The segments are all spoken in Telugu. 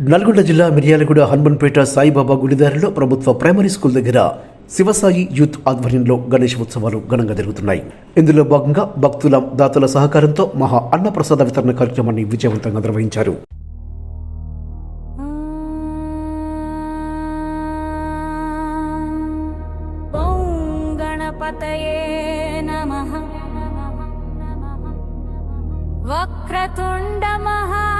నల్గొండ జిల్లా మిర్యాలగూడ హనుమన్పేట సాయిబాబా గుడిదారిలో ప్రభుత్వ ప్రైమరీ స్కూల్ దగ్గర శివసాయి యూత్ ఆధ్వర్యంలో గణేష్ ఉత్సవాలు ఘనంగా జరుగుతున్నాయి. ఇందులో భాగంగా భక్తుల దాతల సహకారంతో మహా అన్నప్రసాద వితరణ కార్యక్రమాన్ని విజయవంతంగా నిర్వహించారు. వక్రతుండ మహా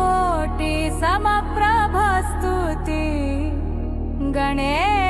कोटि समप्रभस्तुति। गणेश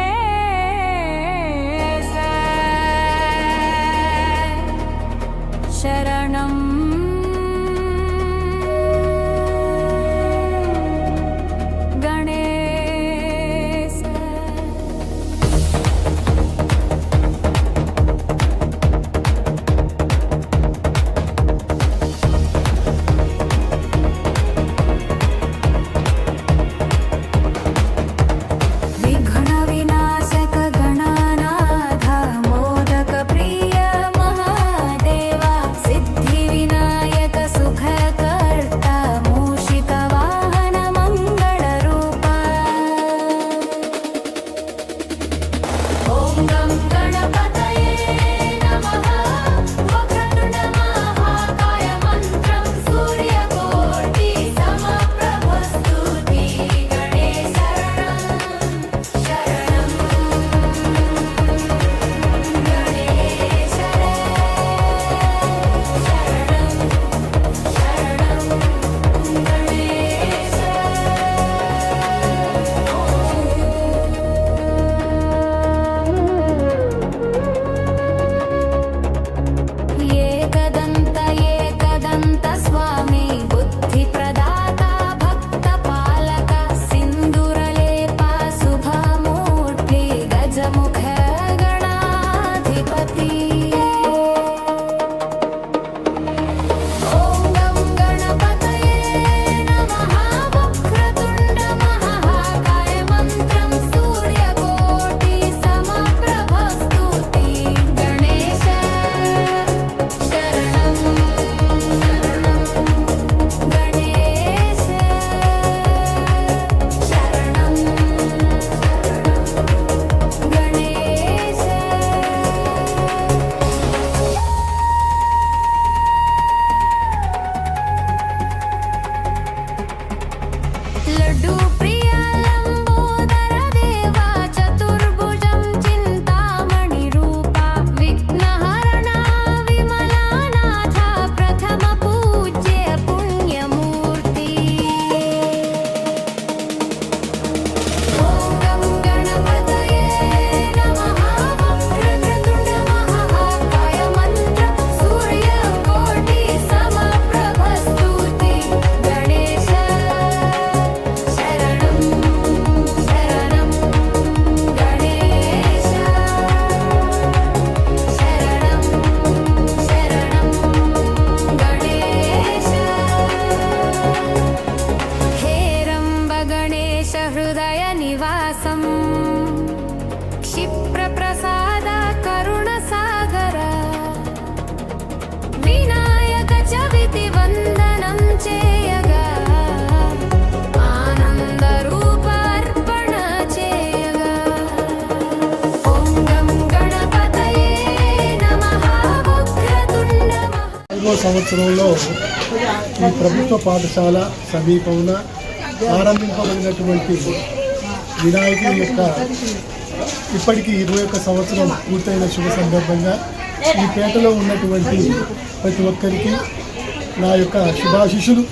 do సంవత్సరంలో ఈ ప్రభుత్వ పాఠశాల సమీపంలో ప్రారంభింపబడినటువంటి వినాయకుడి యొక్క ఇప్పటికీ ఇరవై ఒక్క సంవత్సరం పూర్తయిన శుభ సందర్భంగా ఈ పేటలో ఉన్నటువంటి ప్రతి ఒక్కరికి నా యొక్క శుభాశిషులు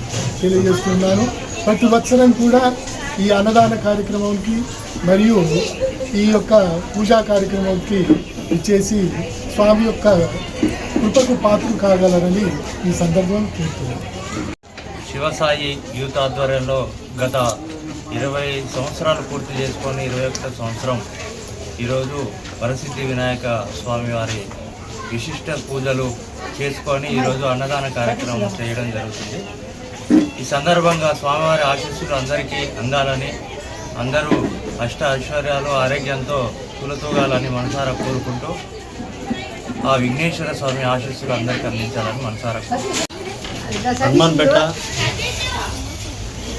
తెలియజేస్తున్నాను. ప్రతి ఒక్కరం కూడా ఈ అన్నదాన కార్యక్రమానికి మరియు ఈ యొక్క పూజా కార్యక్రమానికి ఇచ్చేసి స్వామి యొక్క కృపకు పాత్ర కాగలరని ఈ సందర్భం కోరుతున్నాను శివసాయి యూత్ ఆధ్వర్యంలో గత ఇరవై సంవత్సరాలు పూర్తి చేసుకొని ఇరవై ఒకటో సంవత్సరం ఈరోజు వరసిద్ధి వినాయక స్వామివారి విశిష్ట పూజలు చేసుకొని ఈరోజు అన్నదాన కార్యక్రమం చేయడం జరుగుతుంది. ఈ సందర్భంగా స్వామివారి ఆశీస్సులు అందరికీ అందాలని అందరూ అష్ట ఐశ్వర్యాలు ఆరోగ్యంతో తులతూగాలని మనసారా కోరుకుంటూ ఆ విఘ్నేశ్వర స్వామి ఆశీస్సులు అందరికీ అందించాలని మనసారా హనుమాన్పేట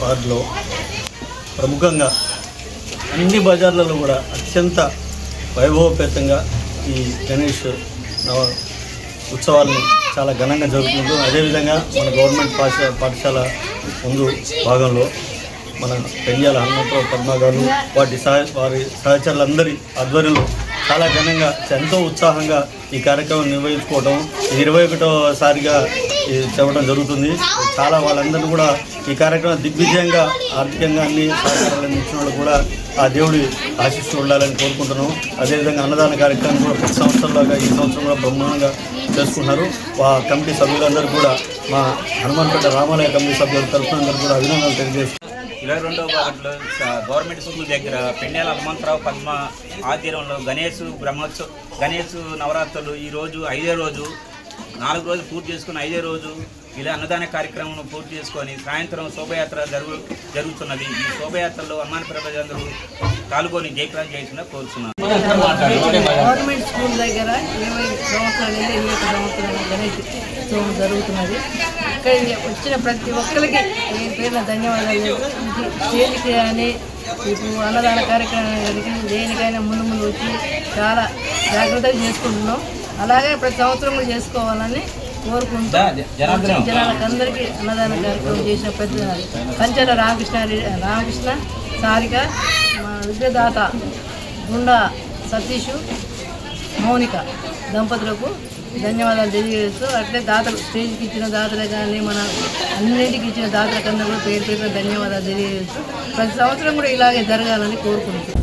వార్డులో ప్రముఖంగా అన్ని బజార్లలో కూడా అత్యంత వైభవపేతంగా ఈ గణేష్ నవ ఉత్సవాలను చాలా ఘనంగా జరుగుతుంది అదేవిధంగా మన గవర్నమెంట్ పాఠశాల పాఠశాల ముందు భాగంలో మన పెంజాల హనుమంతరావు పద్మ గారు వాటి సహ వారి సహచరులందరి ఆధ్వర్యంలో చాలా ఘనంగా ఎంతో ఉత్సాహంగా ఈ కార్యక్రమం నిర్వహించుకోవడం ఇరవై ఒకటోసారిగా చెప్పడం జరుగుతుంది. చాలా వాళ్ళందరూ కూడా ఈ కార్యక్రమం దిగ్విజయంగా ఆర్థికంగా అన్ని సహకారాలను ఇచ్చిన వాళ్ళు కూడా ఆ దేవుడి ఆశిస్తూ ఉండాలని కోరుకుంటున్నాం. అదేవిధంగా అన్నదాన కార్యక్రమం కూడా ప్రతి సంవత్సరంలాగా ఈ సంవత్సరం కూడా బ్రహ్మాండంగా చేసుకున్నారు ఆ కమిటీ సభ్యులందరూ కూడా మా హనుమాన్పేట రామాలయ కమిటీ సభ్యుల తరఫున అందరూ కూడా అభినందనలు తెలియజేస్తున్నారు ఇరవై రెండవ వార్డులో గవర్నమెంట్ స్కూల్ దగ్గర పెండేల హనుమంతరావు పద్మ ఆధ్వర్యంలో గణేష్ బ్రహ్మోత్సవ గణేష్ నవరాత్రులు ఈరోజు ఐదో రోజు నాలుగు రోజులు పూర్తి చేసుకుని ఐదే రోజు ఇలా అన్నదాన కార్యక్రమం పూర్తి చేసుకొని సాయంత్రం శోభయాత్ర జరుగు జరుగుతున్నది. ఈ శోభయాత్రలో అమ్మాని ప్రజలందరూ పాల్గొని జయప్రదం చేసిన కోరుతున్నాను గవర్నమెంట్ స్కూల్ దగ్గర ఇరవై సంవత్సరాలు ఇరవై ఒక సంవత్సరాలు గణేష్ ఉత్సవం జరుగుతున్నది. ఇక్కడ వచ్చిన ప్రతి ఒక్కరికి ఈ పేరున ధన్యవాదాలు. స్టేజ్కి కానీ ఇప్పుడు అన్నదాన కార్యక్రమానికి దేనికైనా ముందు ముందు వచ్చి చాలా జాగ్రత్తగా చేసుకుంటున్నాం. అలాగే ప్రతి సంవత్సరం కూడా చేసుకోవాలని కోరుకుంటూ జనాలకు అందరికీ అన్నదాన కార్యక్రమం చేసిన పెద్ద కంచెల రామకృష్ణ రామకృష్ణ సారిక మా విద్యదాత గుండా సతీష్ మౌనిక దంపతులకు ధన్యవాదాలు తెలియజేస్తూ అట్లే దాతలు స్టేజ్కి ఇచ్చిన దాతలు కానీ మన అన్నింటికి ఇచ్చిన దాతలకన్నా కూడా పేరు పేరున ధన్యవాదాలు తెలియజేస్తూ ప్రతి సంవత్సరం కూడా ఇలాగే జరగాలని కోరుకుంటున్నాను